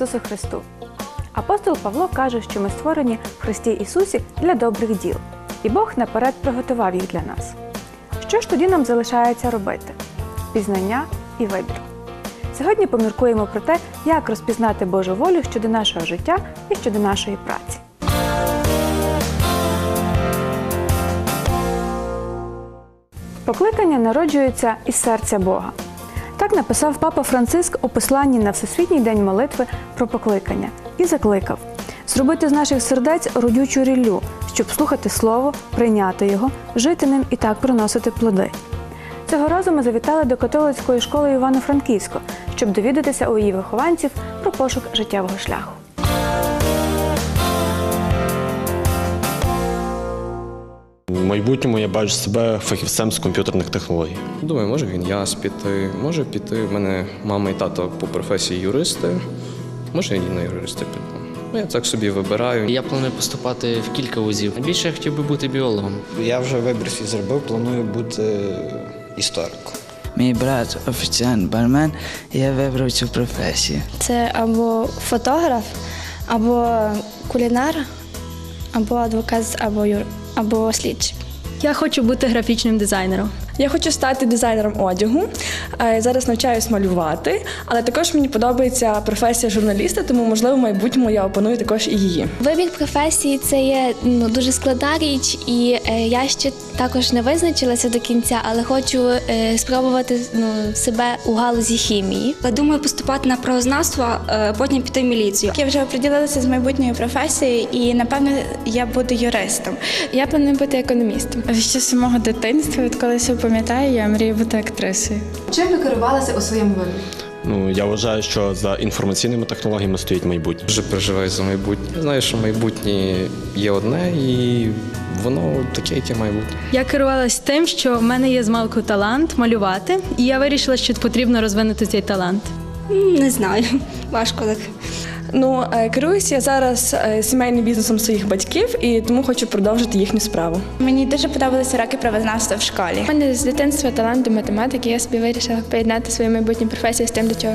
Ісусу Христу! Апостол Павло каже, що ми створені в Христі Ісусі для добрих діл, і Бог наперед приготував їх для нас. Що ж тоді нам залишається робити? Пізнання і вибір. Сьогодні поміркуємо про те, як розпізнати Божу волю щодо нашого життя і щодо нашої праці. Покликання народжується із серця Бога. Так написав папа Франциск у посланні на Всесвітній день молитви про покликання і закликав зробити з наших сердець родючу ріллю, щоб слухати слово, прийняти його, жити ним і так приносити плоди. Цього разу ми завітали до католицької школи Івано-Франківська, щоб довідатися у її вихованців про пошук життєвого шляху. В майбутньому я бачу себе фахівцем з комп'ютерних технологій. Думаю, може він яс піти, може піти. У мене мама і тато по професії юристи, може і на юристи піду. Ну, я так собі вибираю. Я планую поступати в кілька вузів. Найбільше я хотів би бути біологом. Я вже вибір свій зробив, планую бути істориком. Мій брат офіціант бармен, і я вибрав цю професію. Це або фотограф, або кулінар, або адвокат, або юр, або слідчим. Я хочу бути графічним дизайнером. Я хочу стати дизайнером одягу. Е, Зараз навчаюсь малювати, але також мені подобається професія журналіста, тому можливо в майбутньому я опаную також і її. Вибір професії це є ну, дуже складна річ, і е, я ще також не визначилася до кінця, але хочу е, спробувати ну, себе у галузі хімії. Думаю поступати на правознавство, е, потім піти в міліцію. Я вже оприділилася з майбутньою професією і напевно я буду юристом. Я планую бути економістом. Ще з самого дитинства, відколи себе пам'ятаю, я мрію бути актрисою. Чим ви керувалися у своєму виборі? Ну я вважаю, що за інформаційними технологіями стоїть майбутнє. Дуже переживаю за майбутнє. Я знаю, що майбутнє є одне, і воно таке, яке має бути. Я керувалась тим, що в мене є змалку талант малювати, і я вирішила, що потрібно розвинути цей талант. Не знаю, важко так. Ну, е, керуюся я зараз е, сімейним бізнесом своїх батьків і тому хочу продовжити їхню справу. Мені дуже подобалися роки правознавства в школі. У мене з дитинства талант до математики. Я собі вирішила поєднати свою майбутню професію з тим, до чого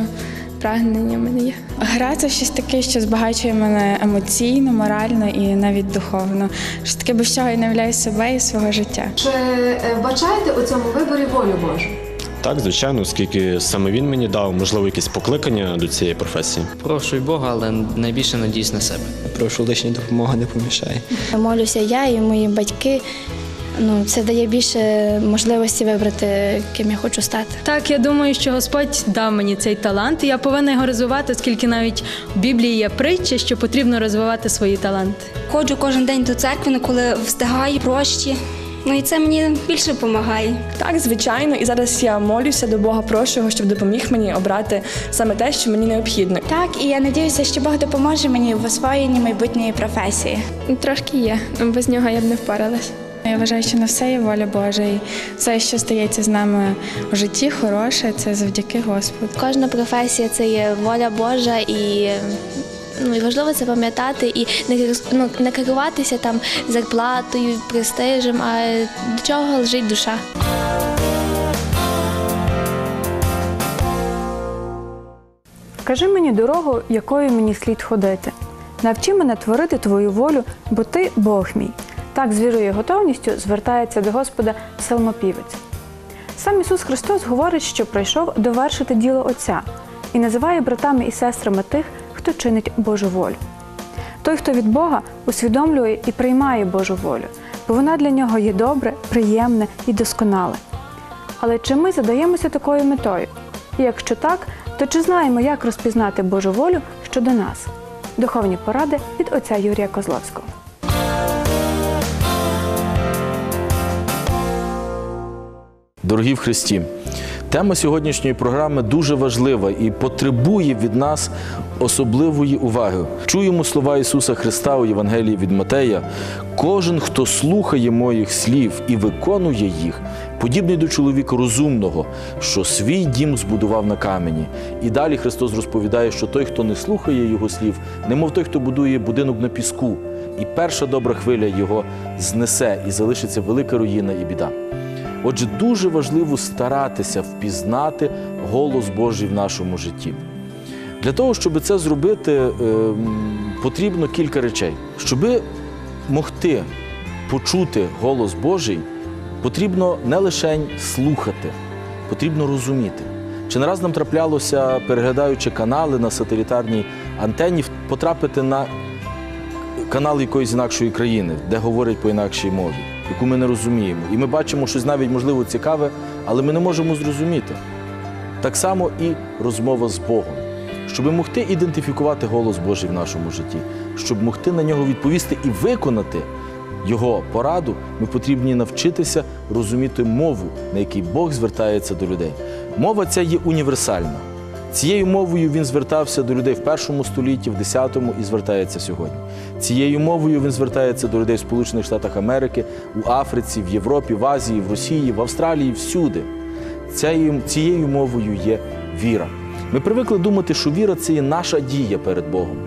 прагнення в мене є. Гра це щось таке, що збагачує мене емоційно, морально і навіть духовно. Щось таке, без чого я не являю себе і свого життя. Чи е, вбачаєте у цьому виборі волю Божу? Так, звичайно, оскільки саме він мені дав можливо якесь покликання до цієї професії. Прошу й Бога, але найбільше надіюсь на себе. Прошу лишня допомога не помішає. Молюся я і мої батьки. Ну, це дає більше можливості вибрати, ким я хочу стати. Так, я думаю, що Господь дав мені цей талант, і я повинна його розвивати, оскільки навіть в Біблії є притча, що потрібно розвивати свої таланти. Ходжу кожен день до церкви, коли встигаю прощі. Ну і це мені більше допомагає. Так, звичайно, і зараз я молюся до Бога, прошу його, щоб допоміг мені обрати саме те, що мені необхідно. Так, і я надіюся, що Бог допоможе мені в освоєнні майбутньої професії. Трошки є, без нього я б не впоралась. Я вважаю, що на все є воля Божа, і все, що стається з нами у житті, хороше, це завдяки Господу. Кожна професія це є воля Божа і. Ну і важливо це пам'ятати і не ну, не керуватися там зарплатою, престижем, а до чого лежить душа. Вкажи мені дорогу, якою мені слід ходити. Навчи мене творити твою волю, бо ти Бог мій. Так з вірою готовністю звертається до Господа псалмопівець. Сам Ісус Христос говорить, що прийшов довершити діло Отця і називає братами і сестрами тих, хто чинить Божу волю. Той, хто від Бога, усвідомлює і приймає Божу волю, бо вона для нього є добре, приємне і досконале. Але чи ми задаємося такою метою? І якщо так, то чи знаємо, як розпізнати Божу волю щодо нас? Духовні поради від отця Юрія Козловського. Дорогі в Христі, тема сьогоднішньої програми дуже важлива і потребує від нас особливої уваги. Чуємо слова Ісуса Христа у Євангелії від Матея. Кожен, хто слухає моїх слів і виконує їх, подібний до чоловіка розумного, що свій дім збудував на камені. І далі Христос розповідає, що той, хто не слухає його слів, немов той, хто будує будинок на піску, і перша добра хвиля його знесе, і залишиться велика руїна і біда. Отже, дуже важливо старатися впізнати голос Божий в нашому житті. Для того, щоб це зробити, е, потрібно кілька речей. Щоби могти почути голос Божий, потрібно не лише слухати, потрібно розуміти. Чи не раз нам траплялося, переглядаючи канали на сателітарній антенні, потрапити на канал якоїсь інакшої країни, де говорять по інакшій мові, яку ми не розуміємо. І ми бачимо щось навіть можливо цікаве, але ми не можемо зрозуміти. Так само і розмова з Богом. Щоб могти ідентифікувати голос Божий в нашому житті, щоб могти на нього відповісти і виконати його пораду, ми потрібні навчитися розуміти мову, на якій Бог звертається до людей. Мова ця є універсальна. Цією мовою він звертався до людей в першому столітті, в десятому і звертається сьогодні. Цією мовою він звертається до людей в Сполучених Штатах Америки, у Африці, в Європі, в Азії, в Росії, в Австралії, всюди. Цією, цією мовою є віра. Ми привикли думати, що віра це є наша дія перед Богом.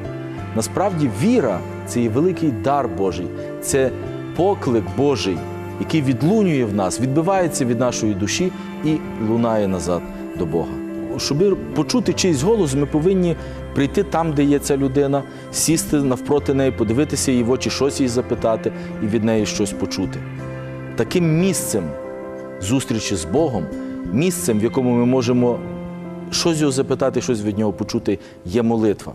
Насправді, віра це є великий дар Божий, це поклик Божий, який відлунює в нас, відбивається від нашої душі і лунає назад до Бога. Щоб почути чийсь голос, ми повинні прийти там, де є ця людина, сісти навпроти неї, подивитися їй в очі, щось їй запитати і від неї щось почути. Таким місцем зустрічі з Богом, місцем, в якому ми можемо щось його запитати, щось від нього почути, є молитва.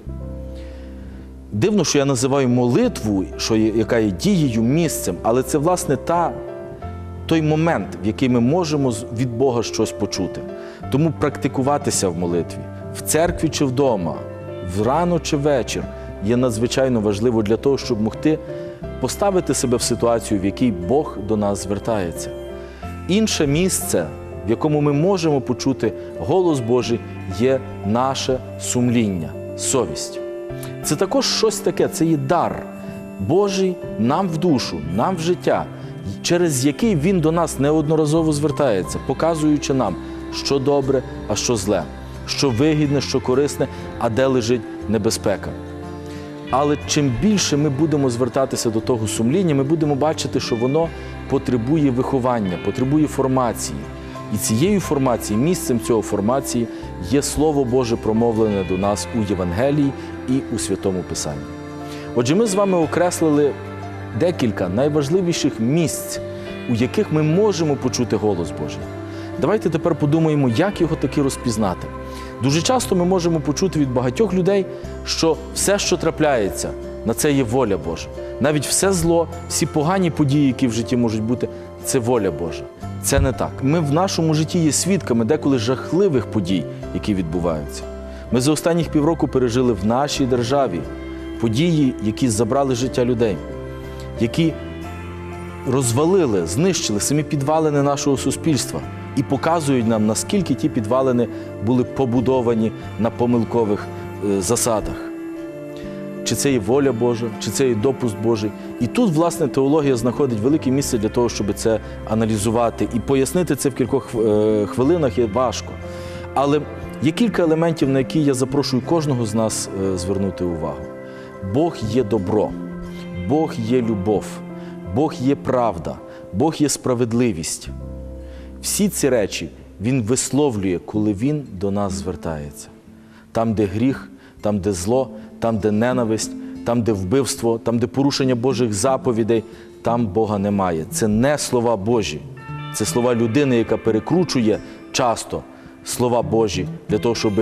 Дивно, що я називаю молитву, що є, яка є дією місцем, але це, власне, та, той момент, в який ми можемо від Бога щось почути. Тому практикуватися в молитві в церкві чи вдома, врано чи вечір є надзвичайно важливо для того, щоб могти поставити себе в ситуацію, в якій Бог до нас звертається. Інше місце, в якому ми можемо почути голос Божий, є наше сумління, совість. Це також щось таке, це є дар Божий нам в душу, нам в життя, через який Він до нас неодноразово звертається, показуючи нам, що добре, а що зле, що вигідне, що корисне, а де лежить небезпека. Але чим більше ми будемо звертатися до того сумління, ми будемо бачити, що воно потребує виховання, потребує формації. І цією формацією, місцем цього формації є Слово Боже промовлене до нас у Євангелії і у Святому Писанні. Отже, ми з вами окреслили декілька найважливіших місць, у яких ми можемо почути голос Божий. Давайте тепер подумаємо, як його таки розпізнати. Дуже часто ми можемо почути від багатьох людей, що все, що трапляється, на це є воля Божа. Навіть все зло, всі погані події, які в житті можуть бути, це воля Божа. Це не так. Ми в нашому житті є свідками деколи жахливих подій, які відбуваються. Ми за останніх півроку пережили в нашій державі події, які забрали життя людей, які розвалили, знищили самі підвалини нашого суспільства і показують нам, наскільки ті підвалини були побудовані на помилкових е, засадах. Чи це є воля Божа, чи це є допуск Божий. І тут, власне, теологія знаходить велике місце для того, щоб це аналізувати. І пояснити це в кількох е, хвилинах є важко. Але є кілька елементів, на які я запрошую кожного з нас е, звернути увагу. Бог є добро, Бог є любов, Бог є правда, Бог є справедливість. Всі ці речі Він висловлює, коли Він до нас звертається. Там, де гріх, там, де зло, там, де ненависть, там, де вбивство, там, де порушення Божих заповідей, там Бога немає. Це не слова Божі, це слова людини, яка перекручує часто слова Божі для того, щоб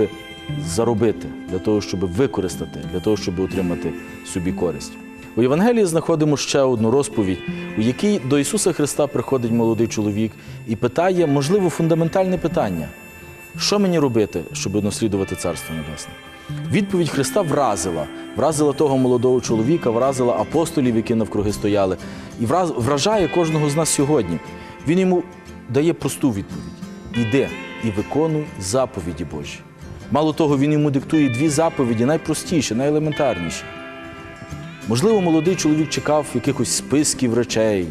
заробити, для того, щоб використати, для того, щоб отримати собі користь. У Євангелії знаходимо ще одну розповідь, у якій до Ісуса Христа приходить молодий чоловік і питає, можливо, фундаментальне питання: що мені робити, щоб наслідувати Царство Небесне? Відповідь Христа вразила, вразила того молодого чоловіка, вразила апостолів, які навкруги стояли, і вражає кожного з нас сьогодні. Він йому дає просту відповідь: іди і виконуй заповіді Божі. Мало того, він йому диктує дві заповіді, найпростіші, найелементарніші. Можливо, молодий чоловік чекав якихось списків речей,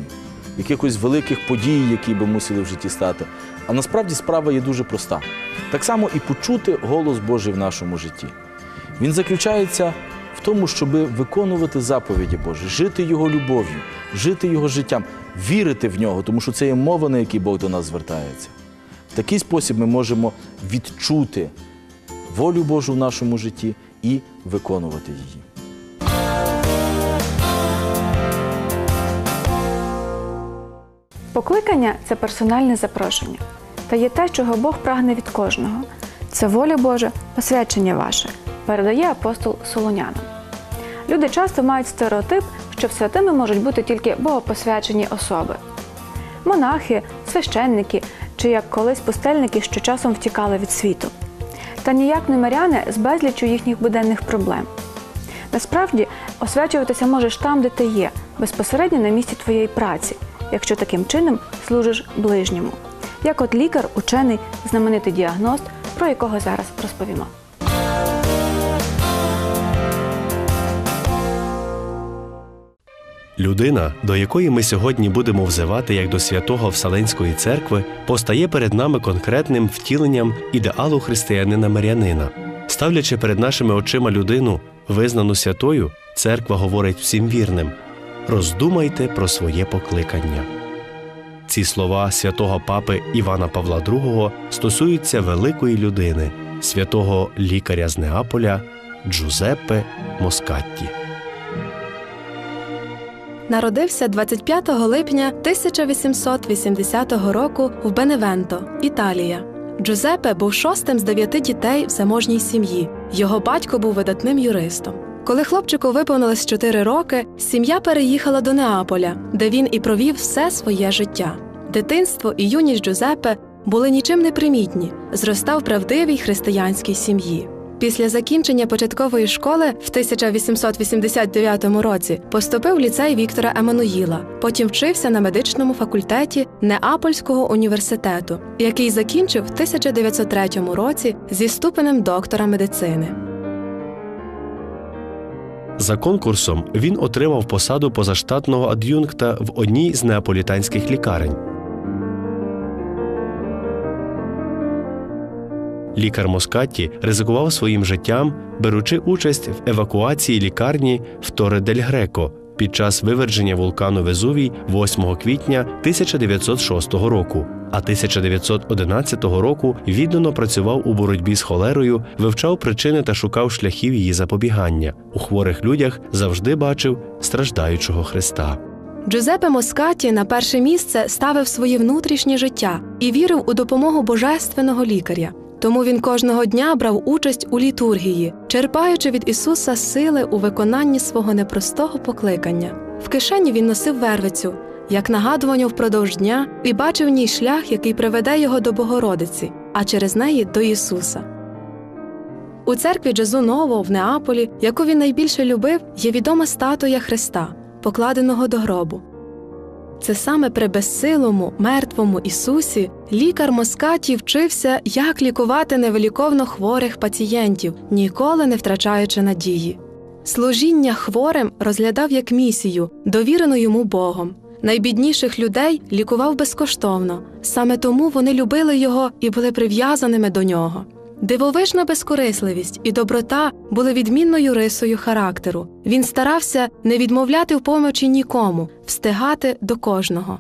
якихось великих подій, які би мусили в житті стати. А насправді справа є дуже проста. Так само і почути голос Божий в нашому житті. Він заключається в тому, щоб виконувати заповіді Божі, жити Його любов'ю, жити Його життям, вірити в нього, тому що це є мова, на якій Бог до нас звертається. В такий спосіб ми можемо відчути волю Божу в нашому житті і виконувати її. Покликання це персональне запрошення та є те, чого Бог прагне від кожного. Це воля Божа, посвячення ваше, передає апостол Солонянам. Люди часто мають стереотип, що святими можуть бути тільки богопосвячені особи. Монахи, священники чи як колись пустельники, що часом втікали від світу. Та ніяк не миряни з безлічю їхніх буденних проблем. Насправді, освячуватися можеш там, де ти є, безпосередньо на місці твоєї праці, якщо таким чином служиш ближньому. Як от лікар, учений, знаменитий діагност, про якого зараз розповімо. Людина, до якої ми сьогодні будемо взивати як до святого Вселенської церкви, постає перед нами конкретним втіленням ідеалу християнина мирянина. Ставлячи перед нашими очима людину, визнану святою, церква говорить всім вірним: роздумайте про своє покликання. Ці слова святого папи Івана Павла II стосуються великої людини, святого лікаря з Неаполя Джузеппе Москатті. Народився 25 липня 1880 року в Беневенто, Італія. Джузеппе був шостим з дев'яти дітей в заможній сім'ї. Його батько був видатним юристом. Коли хлопчику виповнилось 4 роки, сім'я переїхала до Неаполя, де він і провів все своє життя. Дитинство і юність Джузеппе були нічим не примітні, зростав правдивій християнській сім'ї. Після закінчення початкової школи в 1889 році поступив в ліцей Віктора Еммануїла. Потім вчився на медичному факультеті Неапольського університету, який закінчив в 1903 році зі ступенем доктора медицини. За конкурсом він отримав посаду позаштатного ад'юнкта в одній з неаполітанських лікарень. Лікар Москатті ризикував своїм життям, беручи участь в евакуації лікарні в Торе дель Греко під час виверження вулкану Везувій 8 квітня 1906 року. А 1911 року віддано працював у боротьбі з холерою, вивчав причини та шукав шляхів її запобігання. У хворих людях завжди бачив страждаючого Христа. Джузеппе Москаті на перше місце ставив своє внутрішнє життя і вірив у допомогу божественного лікаря. Тому він кожного дня брав участь у літургії, черпаючи від Ісуса сили у виконанні свого непростого покликання. В кишені він носив вервицю, як нагадування впродовж дня, і бачив в ній шлях, який приведе його до Богородиці, а через неї до Ісуса. У церкві Джезу Ново в Неаполі, яку він найбільше любив, є відома статуя Христа, покладеного до гробу. Це саме при безсилому, мертвому Ісусі лікар Москаті вчився, як лікувати невиліковно хворих пацієнтів, ніколи не втрачаючи надії. Служіння хворим розглядав як місію, довірену йому Богом. Найбідніших людей лікував безкоштовно, саме тому вони любили його і були прив'язаними до нього. Дивовижна безкорисливість і доброта були відмінною рисою характеру. Він старався не відмовляти в помочі нікому, встигати до кожного.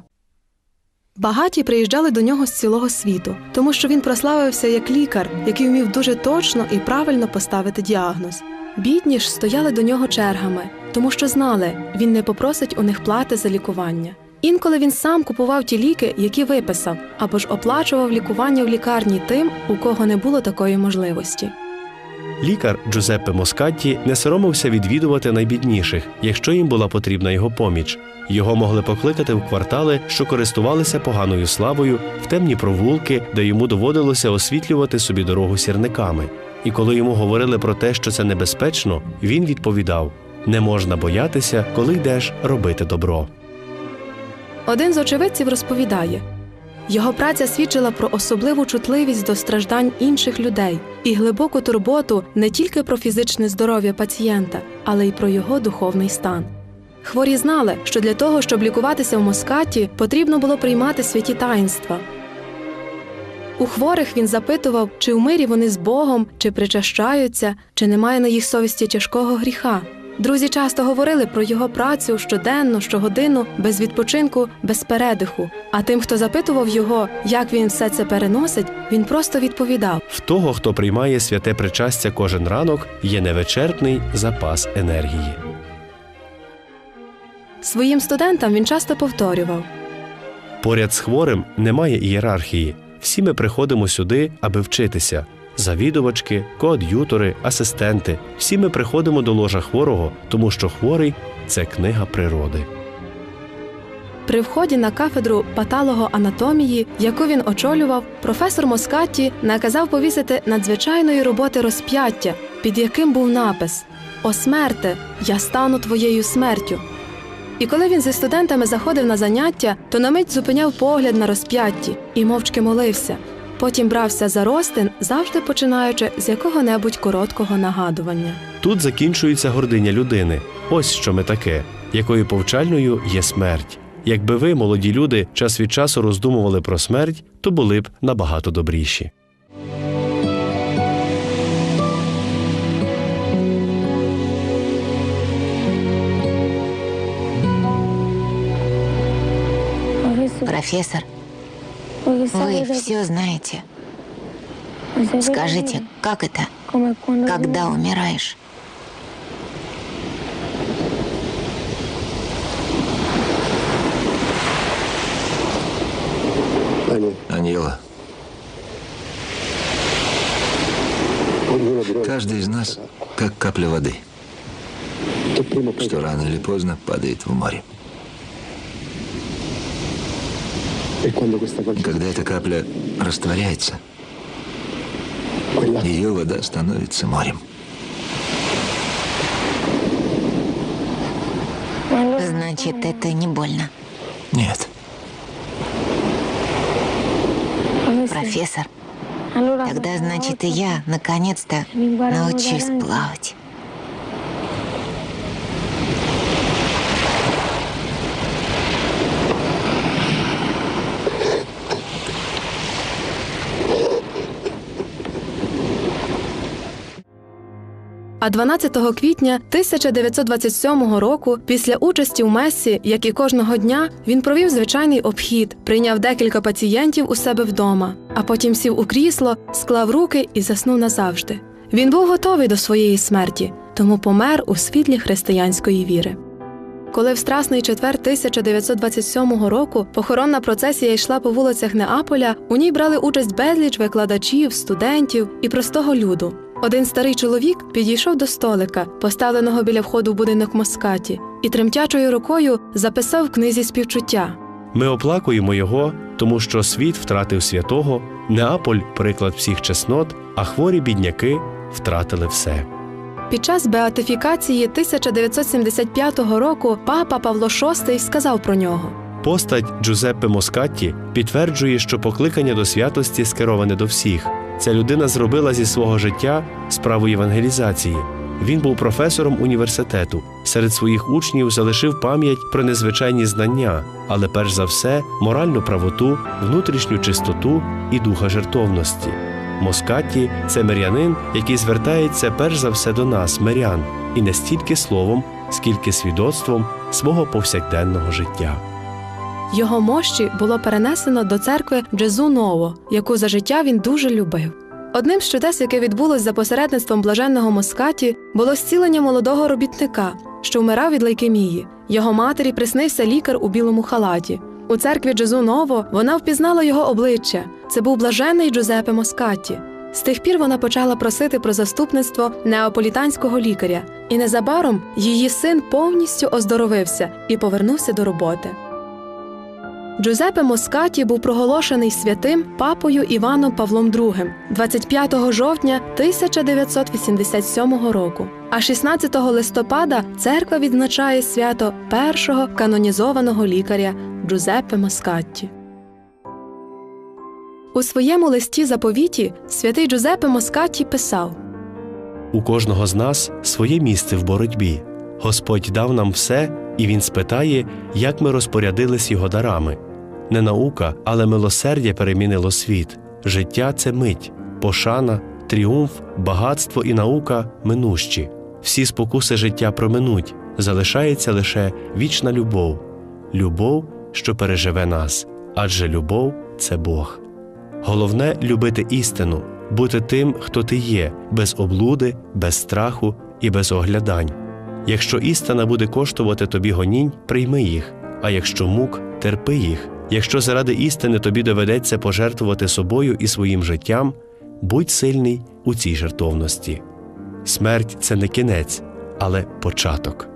Багаті приїжджали до нього з цілого світу, тому що він прославився як лікар, який вмів дуже точно і правильно поставити діагноз. Бідні ж стояли до нього чергами, тому що знали, він не попросить у них плати за лікування. Інколи він сам купував ті ліки, які виписав, або ж оплачував лікування в лікарні тим, у кого не було такої можливості. Лікар Джузеппе Москатті не соромився відвідувати найбідніших, якщо їм була потрібна його поміч. Його могли покликати в квартали, що користувалися поганою славою, в темні провулки, де йому доводилося освітлювати собі дорогу сірниками. І коли йому говорили про те, що це небезпечно, він відповідав: не можна боятися, коли йдеш робити добро. Один з очевидців розповідає його праця свідчила про особливу чутливість до страждань інших людей і глибоку турботу не тільки про фізичне здоров'я пацієнта, але й про його духовний стан. Хворі знали, що для того, щоб лікуватися в Москаті, потрібно було приймати святі таїнства. У хворих він запитував, чи в мирі вони з Богом, чи причащаються, чи немає на їх совісті тяжкого гріха. Друзі часто говорили про його працю щоденно, щогодину, без відпочинку, без передиху. А тим, хто запитував його, як він все це переносить, він просто відповідав: В того, хто приймає святе причастя кожен ранок, є невичерпний запас енергії. своїм студентам він часто повторював. Поряд з хворим немає ієрархії. Всі ми приходимо сюди, аби вчитися. Завідувачки, коад'ютори, асистенти. Всі ми приходимо до ложа хворого, тому що хворий це книга природи. При вході на кафедру патологоанатомії, яку він очолював, професор Москатті наказав повісити надзвичайної роботи розп'яття, під яким був напис О смерте, я стану твоєю смертю. І коли він зі студентами заходив на заняття, то на мить зупиняв погляд на розп'ятті і мовчки молився. Потім брався за ростин, завжди починаючи з якого-небудь короткого нагадування. Тут закінчується гординя людини. Ось що ми таке, якою повчальною є смерть. Якби ви, молоді люди, час від часу роздумували про смерть, то були б набагато добріші. Профессор, вы все знаете. Скажите, как это, когда умираешь? Аньела. Каждый из нас как капля воды, что рано или поздно падает в море. Когда эта капля растворяется, ее вода становится морем. Значит, это не больно. Нет. Профессор, тогда, значит, и я, наконец-то, научусь плавать. А 12 квітня 1927 року, після участі в мессі, як і кожного дня, він провів звичайний обхід, прийняв декілька пацієнтів у себе вдома, а потім сів у крісло, склав руки і заснув назавжди. Він був готовий до своєї смерті, тому помер у світлі християнської віри. Коли в Страсний четвер 1927 року похоронна процесія йшла по вулицях Неаполя, у ній брали участь безліч викладачів, студентів і простого люду. Один старий чоловік підійшов до столика, поставленого біля входу в будинок Москаті, і тремтячою рукою записав в книзі співчуття. Ми оплакуємо його, тому що світ втратив святого, Неаполь приклад всіх чеснот, а хворі бідняки втратили все. Під час беатифікації 1975 року папа Павло VI сказав про нього. Постать Джузеппе Москатті підтверджує, що покликання до святості скероване до всіх. Ця людина зробила зі свого життя справу євангелізації. Він був професором університету. Серед своїх учнів залишив пам'ять про незвичайні знання, але перш за все моральну правоту, внутрішню чистоту і духа жертовності. Москатті це мирянин, який звертається перш за все до нас, мирян, і не стільки словом, скільки свідоцтвом свого повсякденного життя. Його мощі було перенесено до церкви Джезу Ново, яку за життя він дуже любив. Одним з чудес, яке відбулось за посередництвом блаженного Москаті, було зцілення молодого робітника, що вмирав від лейкемії. Його матері приснився лікар у білому халаті. У церкві Джезу Ново вона впізнала його обличчя. Це був блажений Джузепе Москаті. З тих пір вона почала просити про заступництво неаполітанського лікаря, і незабаром її син повністю оздоровився і повернувся до роботи. Джузепе Москаті був проголошений святим папою Іваном Павлом II 25 жовтня 1987 року. А 16 листопада церква відзначає свято першого канонізованого лікаря Джузеппе Москатті. У своєму листі заповіті святий Джузеппе Москатті писав: У кожного з нас своє місце в боротьбі. Господь дав нам все, і Він спитає, як ми розпорядились його дарами. Не наука, але милосердя перемінило світ. Життя це мить, пошана, тріумф, багатство і наука минущі. Всі спокуси життя проминуть, залишається лише вічна любов, любов, що переживе нас, адже любов це Бог. Головне любити істину, бути тим, хто ти є, без облуди, без страху і без оглядань. Якщо істина буде коштувати тобі гонінь, прийми їх, а якщо мук, терпи їх. Якщо заради істини тобі доведеться пожертвувати собою і своїм життям, будь сильний у цій жертовності. Смерть це не кінець, але початок.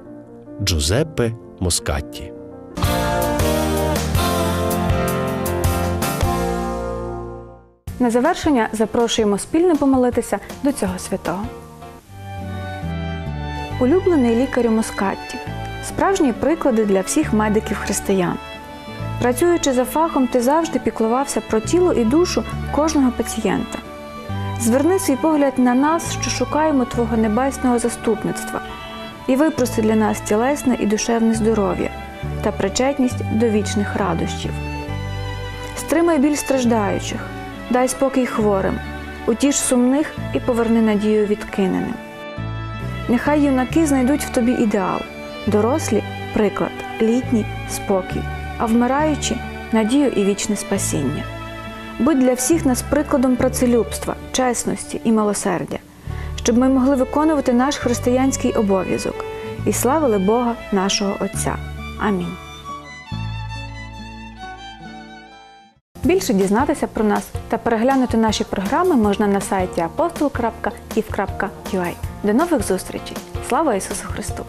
Джузеппе Москатті На завершення запрошуємо спільно помолитися до цього святого. Улюблений лікарю Москатті. Справжні приклади для всіх медиків християн. Працюючи за фахом, ти завжди піклувався про тіло і душу кожного пацієнта. Зверни свій погляд на нас, що шукаємо Твого небесного заступництва, і випроси для нас тілесне і душевне здоров'я та причетність до вічних радощів. Стримай біль страждаючих, дай спокій хворим, утіш сумних і поверни надію відкиненим. Нехай юнаки знайдуть в тобі ідеал, дорослі приклад, літній спокій, а вмираючі надію і вічне спасіння. Будь для всіх нас прикладом працелюбства, чесності і милосердя, щоб ми могли виконувати наш християнський обов'язок і славили Бога нашого Отця. Амінь. Більше дізнатися про нас та переглянути наші програми можна на сайті apostol.if.ua. До нових зустрічей! Слава Ісусу Христу!